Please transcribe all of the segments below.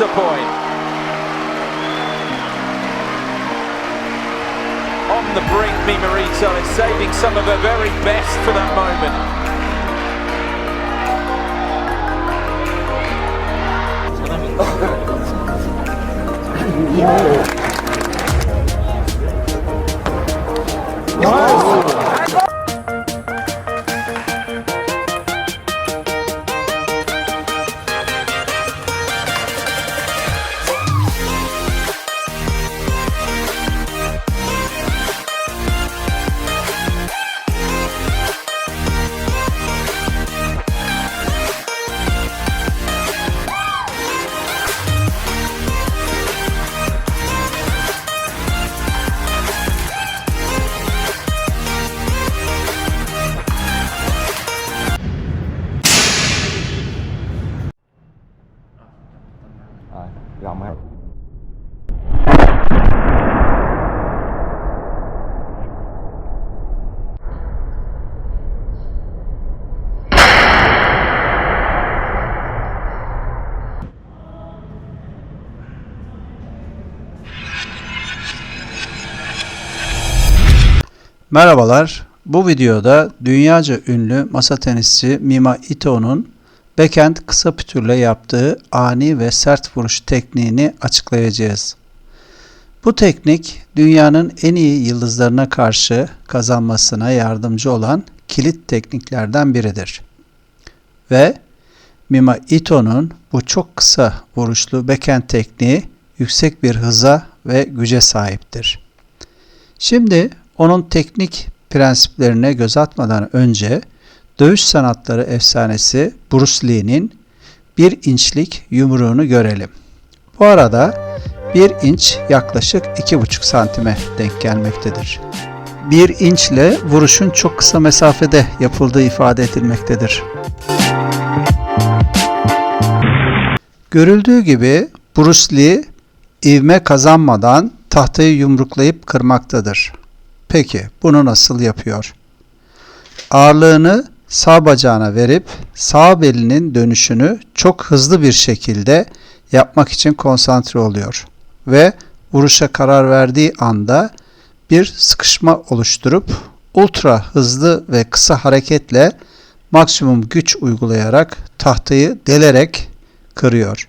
a point. On the brink, Mimarito is saving some of her very best for that moment. Merhabalar. Bu videoda dünyaca ünlü masa tenisçi Mima Ito'nun backhand kısa pütürle yaptığı ani ve sert vuruş tekniğini açıklayacağız. Bu teknik dünyanın en iyi yıldızlarına karşı kazanmasına yardımcı olan kilit tekniklerden biridir. Ve Mima Ito'nun bu çok kısa vuruşlu backhand tekniği yüksek bir hıza ve güce sahiptir. Şimdi onun teknik prensiplerine göz atmadan önce dövüş sanatları efsanesi Bruce Lee'nin 1 inçlik yumruğunu görelim. Bu arada 1 inç yaklaşık 2,5 santime denk gelmektedir. 1 inçle vuruşun çok kısa mesafede yapıldığı ifade edilmektedir. Görüldüğü gibi Bruce Lee ivme kazanmadan tahtayı yumruklayıp kırmaktadır. Peki bunu nasıl yapıyor? Ağırlığını sağ bacağına verip sağ belinin dönüşünü çok hızlı bir şekilde yapmak için konsantre oluyor ve vuruşa karar verdiği anda bir sıkışma oluşturup ultra hızlı ve kısa hareketle maksimum güç uygulayarak tahtayı delerek kırıyor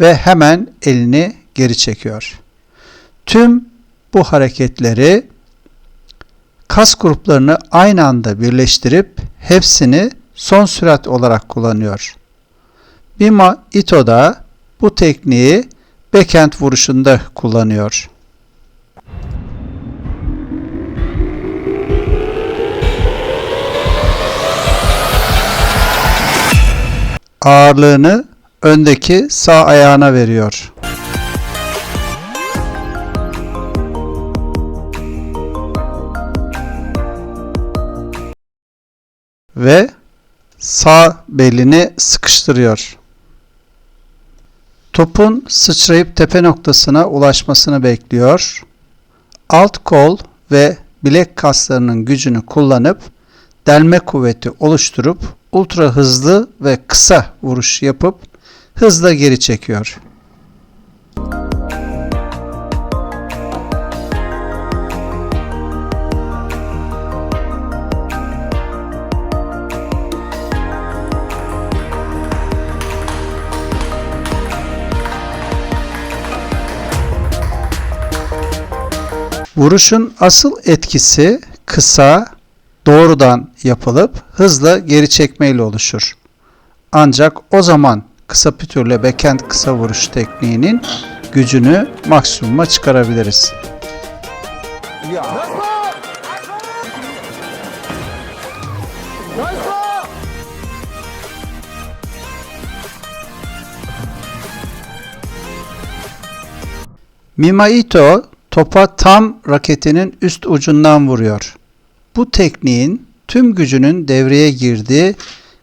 ve hemen elini geri çekiyor. Tüm bu hareketleri kas gruplarını aynı anda birleştirip hepsini son sürat olarak kullanıyor. Bima Ito da bu tekniği backhand vuruşunda kullanıyor. Ağırlığını öndeki sağ ayağına veriyor. Ve sağ belini sıkıştırıyor. Topun sıçrayıp tepe noktasına ulaşmasını bekliyor. Alt kol ve bilek kaslarının gücünü kullanıp delme kuvveti oluşturup ultra hızlı ve kısa vuruş yapıp hızla geri çekiyor. Vuruşun asıl etkisi kısa, doğrudan yapılıp hızla geri çekmeyle oluşur. Ancak o zaman kısa pütürle backhand kısa vuruş tekniğinin gücünü maksimuma çıkarabiliriz. Mimaito topa tam raketinin üst ucundan vuruyor. Bu tekniğin tüm gücünün devreye girdiği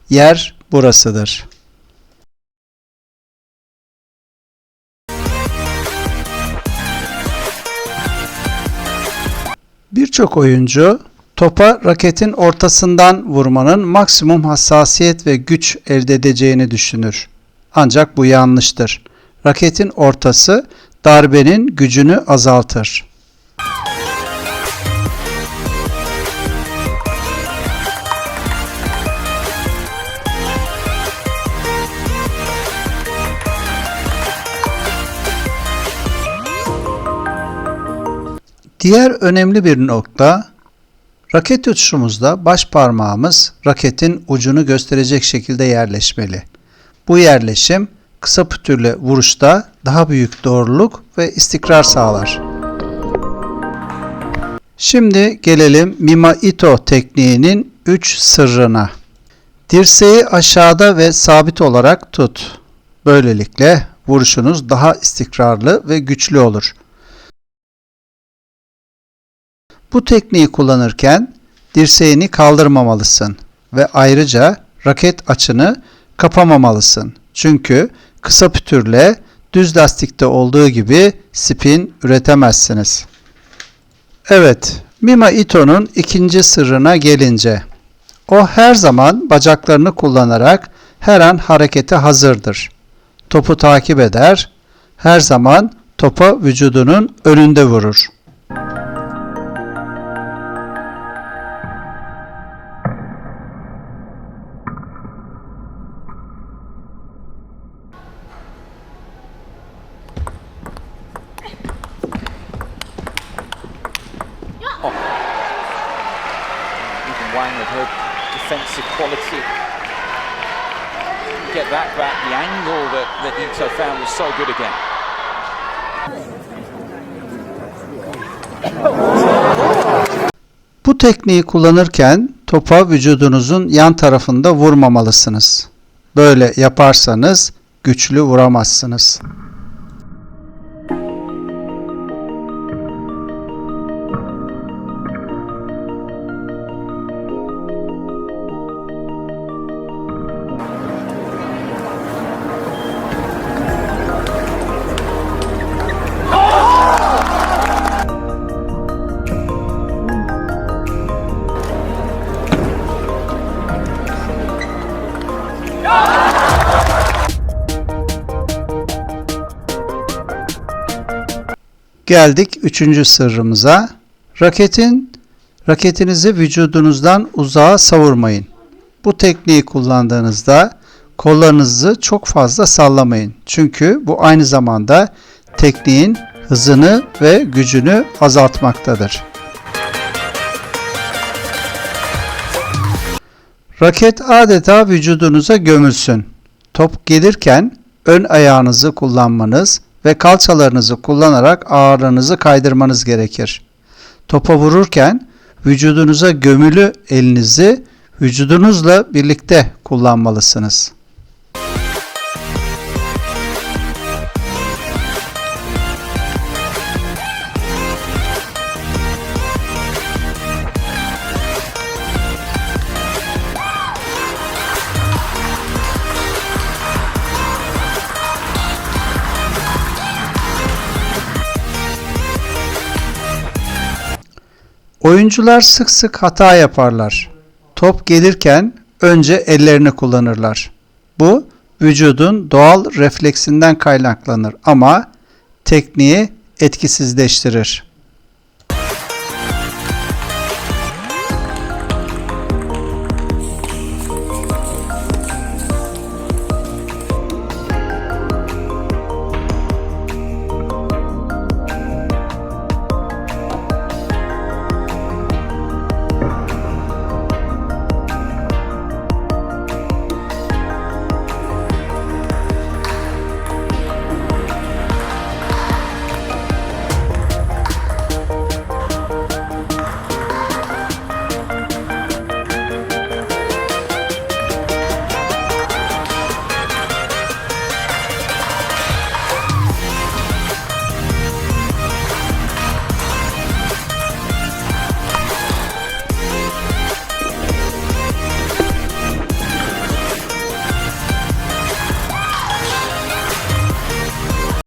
yer burasıdır. Birçok oyuncu topa raketin ortasından vurmanın maksimum hassasiyet ve güç elde edeceğini düşünür. Ancak bu yanlıştır. raketin ortası darbenin gücünü azaltır. Diğer önemli bir nokta raket uçuşumuzda baş parmağımız raketin ucunu gösterecek şekilde yerleşmeli. Bu yerleşim kısa pütürle vuruşta daha büyük doğruluk ve istikrar sağlar. Şimdi gelelim Mima Ito tekniğinin 3 sırrına. Dirseği aşağıda ve sabit olarak tut. Böylelikle vuruşunuz daha istikrarlı ve güçlü olur. Bu tekniği kullanırken dirseğini kaldırmamalısın ve ayrıca raket açını kapamamalısın. Çünkü kısa pütürle düz lastikte olduğu gibi spin üretemezsiniz. Evet, Mima Ito'nun ikinci sırrına gelince, o her zaman bacaklarını kullanarak her an harekete hazırdır. Topu takip eder, her zaman topa vücudunun önünde vurur. Get that back. The angle that, that Ito found was so good again. Bu tekniği kullanırken topa vücudunuzun yan tarafında vurmamalısınız. Böyle yaparsanız güçlü vuramazsınız. Geldik üçüncü sırrımıza. Raketin raketinizi vücudunuzdan uzağa savurmayın. Bu tekniği kullandığınızda kollarınızı çok fazla sallamayın. Çünkü bu aynı zamanda tekniğin hızını ve gücünü azaltmaktadır. Raket adeta vücudunuza gömülsün. Top gelirken ön ayağınızı kullanmanız ve kalçalarınızı kullanarak ağırlığınızı kaydırmanız gerekir. Topa vururken vücudunuza gömülü elinizi vücudunuzla birlikte kullanmalısınız. Oyuncular sık sık hata yaparlar. Top gelirken önce ellerini kullanırlar. Bu vücudun doğal refleksinden kaynaklanır ama tekniği etkisizleştirir.